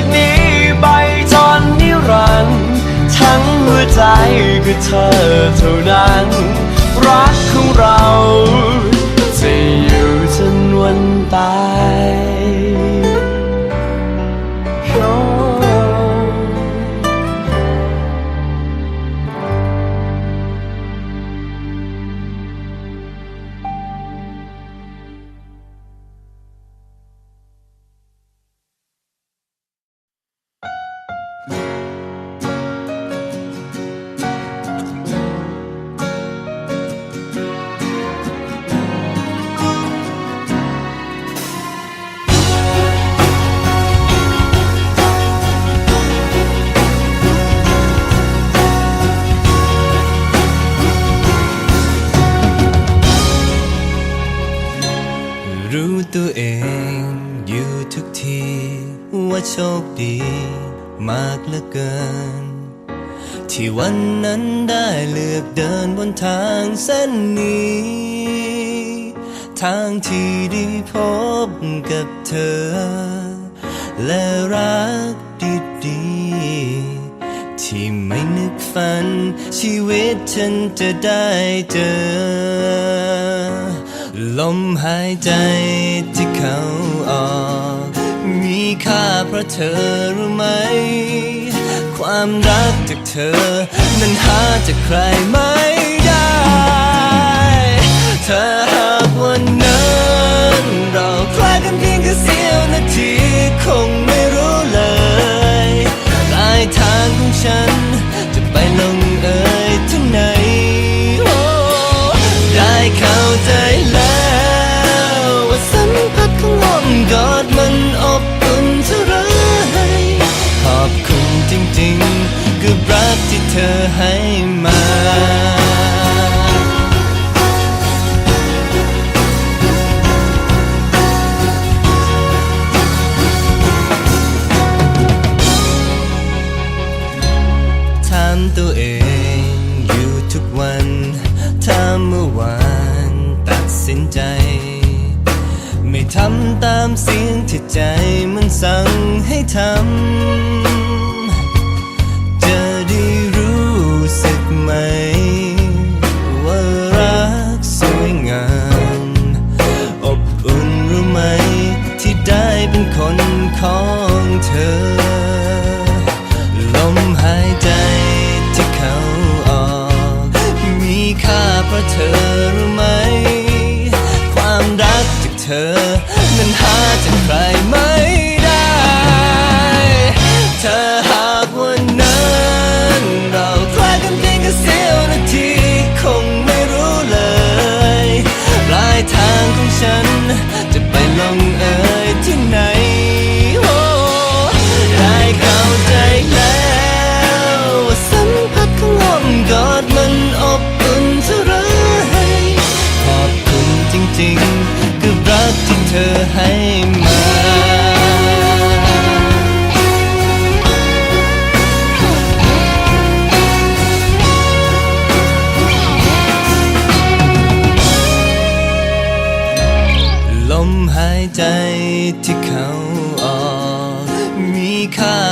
จากนี้ไปจนนิรันดร์ทั้งหัวใจคือเธอเท่านั้น รักของเราจะ กเหลือเกิน ที่วันนั้นได้เลือกเดินบนทางเส้นนี้ ทางที่ได้พบกับเธอ และรักดีๆที่ไม่นึกฝัน ชีวิตฉันจะได้เจอ ลมหายใจที่เขาออก ค่าเพราะเธอรู้ไหม ความรักจากเธอ นั้นหาจากใครไม่ได้ ถ้าหากวันนั้นเราคล้ายกันเพียงแค่เสี้ยวนาทีคงไม่รู้เลยปลายทางของฉัน เธอให้มาถาตัวเองอยู่ทุกวันถ้าเมื่อวานตัดสินใจ ไม่ทำตามเสียงที่ใจมันสั่งให้ทำ อ ลมหายใจที่เขาออก มีค่าเพราะเธอรู้ไหม ความรักจากเธอ นั้นหาจากใครไม่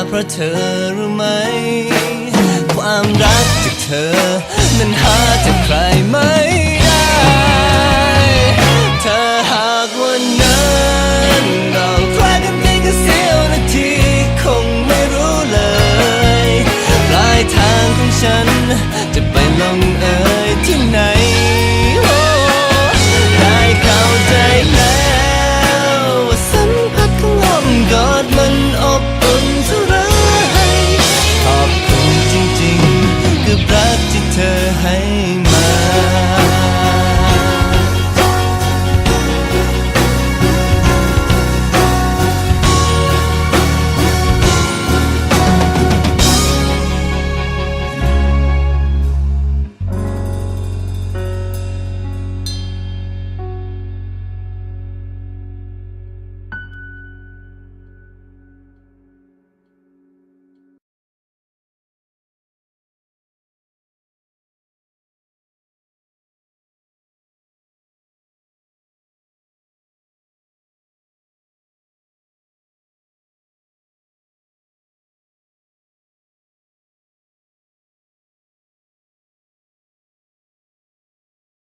เพราะเธอรู้ไหม ความรักจากเธอ นั้นหาจากใครไม่ได้ถ้าหากวันนั้นเราคลายกันเพียงแค่เสี้ยวนาที คงไม่รู้เลยปลายทางของฉัน